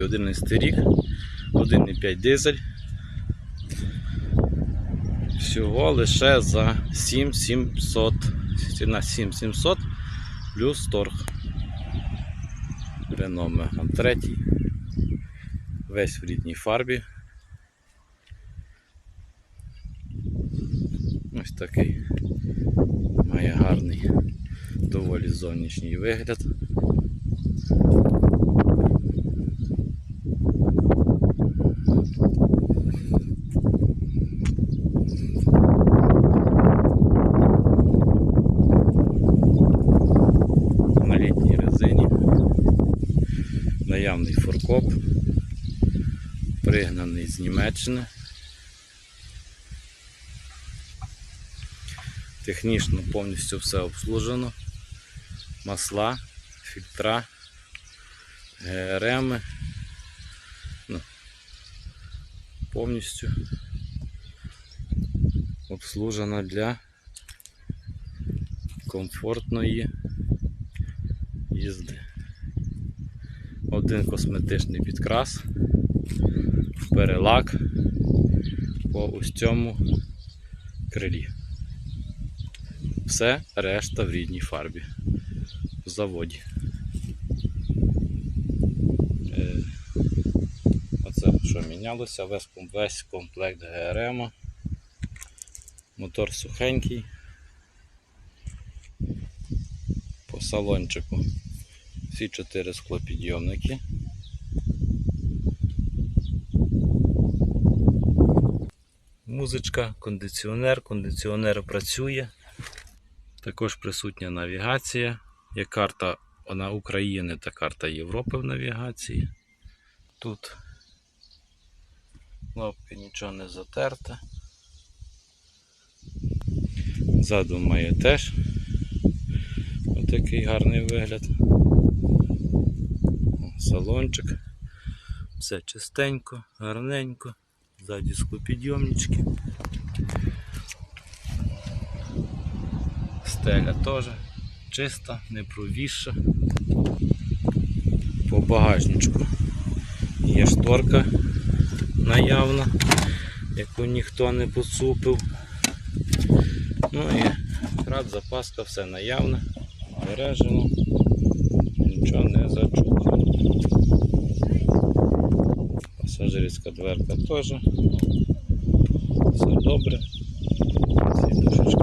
11 рік, 1,5 дизель. Всього лише за 7700. Ціна 7700 плюс торг. Рено Меган 3. Весь в рідній фарбі. Ось такий має гарний доволі зовнішній вигляд. Наявний форкоп, пригнаний з Німеччини. Технічно повністю все обслужено. Масла, фільтра, ГРМ. Ну, повністю обслужено для комфортної їзди. Один косметичний підкрас, перелак по ось цьому крилі. Все решта в рідній фарбі в заводі. Е, Оце що мінялося, весь, весь комплект ГРМ. Мотор сухенький. По салончику всі чотири склопідйомники. Музичка, кондиціонер, кондиціонер працює. Також присутня навігація. Є карта вона України та карта Європи в навігації. Тут кнопки нічого не затерте. Ззаду має теж отакий гарний вигляд. Салончик. Все чистенько, гарненько. Ззаді склопідйомнички. Стеля теж чиста, не провісша. По багажничку є шторка наявна, яку ніхто не поцупив. Ну і крат, запаска, все наявне, бережено, нічого не зачухано. Пасажирська дверка теж. Все добре. Сідушечка ціленька.